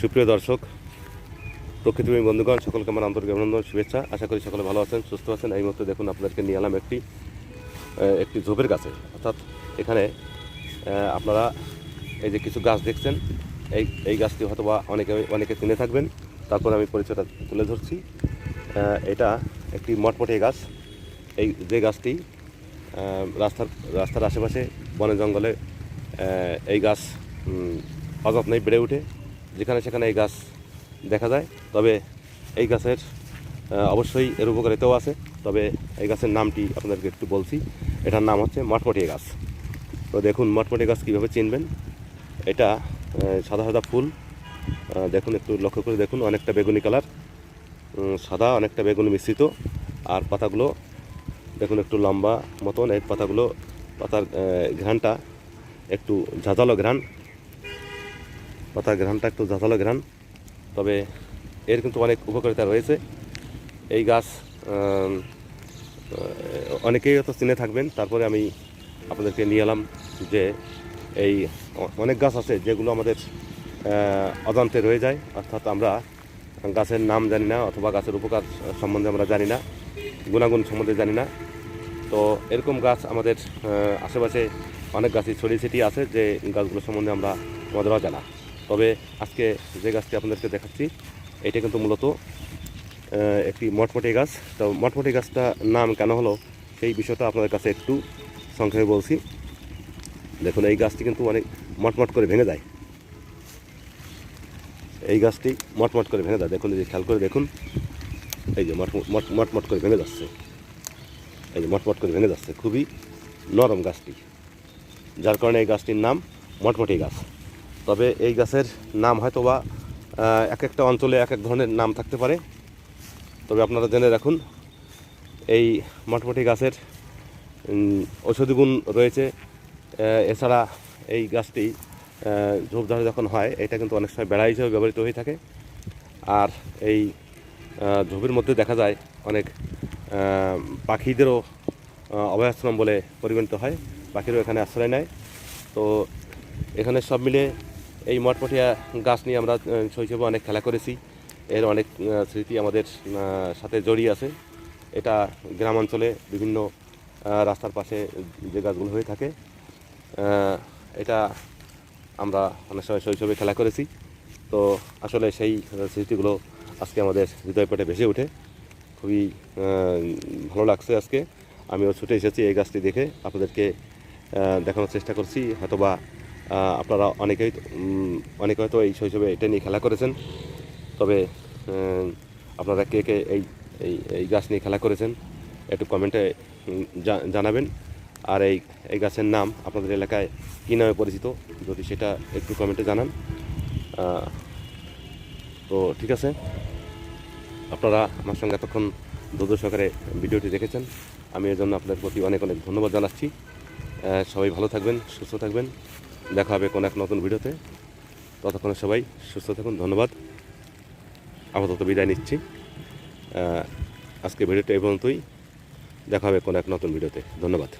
সুপ্রিয় দর্শক প্রকৃতিপ্রেমী বন্ধুগণ, সকলকে আমার আন্তরিক অভিনন্দন, শুভেচ্ছা। আশা করি সকলে ভালো আছেন, সুস্থ আছেন। এই মুহূর্তে দেখুন, আপনাদেরকে নিয়ে এলাম একটি একটি ঝোপের গাছে। অর্থাৎ এখানে আপনারা এই যে কিছু গাছ দেখছেন, এই এই গাছটি হয়তো বা অনেকে অনেকে চিনে থাকবেন। তারপর আমি পরিচয়টা তুলে ধরছি। এটা একটি মটমটে গাছ। এই যে গাছটি রাস্তার রাস্তার আশেপাশে বনে জঙ্গলে এই গাছ অযত্নেই বেড়ে ওঠে যেখানে সেখানে এই গাছ দেখা যায়। তবে এই গাছের অবশ্যই এর উপকারিতাও আছে। তবে এই গাছের নামটি আপনাদেরকে একটু বলছি। এটার নাম হচ্ছে মটমটিয়া গাছ। তো দেখুন মটমটিয়া গাছ কীভাবে চিনবেন? এটা সাদা সাদা ফুল। দেখুন একটু লক্ষ্য করে দেখুন অনেকটা বেগুনি কালার। সাদা অনেকটা বেগুনি মিশ্রিত। আর পাতাগুলো দেখুন একটু লম্বা মতন। এই পাতাগুলো পাতার আহ, ঘ্রাণটা একটু ঝাঁঝালো ঘ্রাণ। পাতার ঘ্রাণটা একটু ঝাঁঝালো ঘ্রাণ তবে এর কিন্তু অনেক উপকারিতা রয়েছে। এই গাছ অনেকেই হয়তো চিনে থাকবেন। তারপরে আমি আপনাদেরকে নিয়ে এলাম যে এই অনেক গাছ আছে যেগুলো আমাদের অজান্তে রয়ে যায়। অর্থাৎ আমরা গাছের নাম জানি না অথবা গাছের উপকার সম্বন্ধে আমরা জানি না, গুণাগুণ সম্বন্ধে জানি না। তো এরকম গাছ আমাদের আশেপাশে অনেক গাছই ছড়িয়ে ছিটিয়ে আছে যে গাছগুলো সম্বন্ধে আমরা আমাদের অজানা তবে আজকে যে গাছটি আপনাদেরকে দেখাচ্ছি, এটা কিন্তু মূলত একটি মটমটি গাছ। তো মটমটি গাছটা নাম কেন হলো সেই বিষয়টা আপনাদের কাছে একটু সংক্ষেপে বলছি। দেখুন, এই গাছটি কিন্তু অনেক মটমট করে ভেঙে যায়। এই গাছটি মটমট করে ভেঙে যায়। দেখুন, এই যে খেয়াল করে দেখুন। এই যে মট মট- মটমট করে ভেঙে যাচ্ছে। এই যে মটমট করে ভেঙে যাচ্ছে। খুবই নরম গাছটি। যার কারণে এই গাছটির নাম মটমটি গাছ। তবে এই গাছের নাম হয়তো বা এক একটা অঞ্চলে এক এক ধরনের নাম থাকতে পারে। তবে আপনারা জেনে রাখুন, এই মটমটি গাছের ঔষধি গুণ রয়েছে। এছাড়া এই গাছটি ঝোপঝাড়ে যখন হয়, এটা কিন্তু অনেক সময় বেড়া হিসেবে ব্যবহৃত হয়ে থাকে। আর এই ঝোপের মধ্যে দেখা যায় অনেক পাখিদেরও অভয়াশ্রম বলে পরিগণিত হয়। পাখিরও এখানে আশ্রয় নেয়। তো এখানে সব মিলে এই মটমটিয়া গাছ নিয়ে আমরা শৈশবে অনেক খেলা করেছি। এর অনেক স্মৃতি আমাদের সাথে জড়িয়ে আছে। এটা গ্রামাঞ্চলে বিভিন্ন রাস্তার পাশে যে গাছগুলো হয়ে থাকে এটা আমরা অনেক সময় শৈশবে খেলা করেছি। তো আসলে সেই স্মৃতিগুলো আজকে আমাদের হৃদয় পেটে ভেসে ওঠে। খুবই ভালো লাগছে আজকে। আমিও ছুটে এসেছি এই গাছটি দেখে। আপনাদেরকে দেখানোর চেষ্টা করছি। হয়তোবা আপনারা অনেকেই অনেকে হয়তো এই শৈশবে এটা নিয়ে খেলা করেছেন। তবে আপনারা কে কে এই এই এই গাছ নিয়ে খেলা করেছেন একটু কমেন্টে জানাবেন। আর এই এই গাছের নাম আপনাদের এলাকায় কী নামে পরিচিত? যদি সেটা একটু কমেন্টে জানান। তো ঠিক আছে। আপনারা আমার সঙ্গে এতক্ষণ ধৈর্য সহকারে ভিডিওটি দেখেছেন। আমি এর জন্য আপনাদের প্রতি অনেক অনেক ধন্যবাদ জানাচ্ছি। সবাই ভালো থাকবেন, সুস্থ থাকবেন। দেখা হবে কোনো এক নতুন ভিডিওতে। ততক্ষণে সবাই সুস্থ থাকুন, ধন্যবাদ। আপাতত বিদায় নিচ্ছি। আজকে ভিডিওটা এই পর্যন্তই। দেখা হবে কোনো এক নতুন ভিডিওতে। ধন্যবাদ।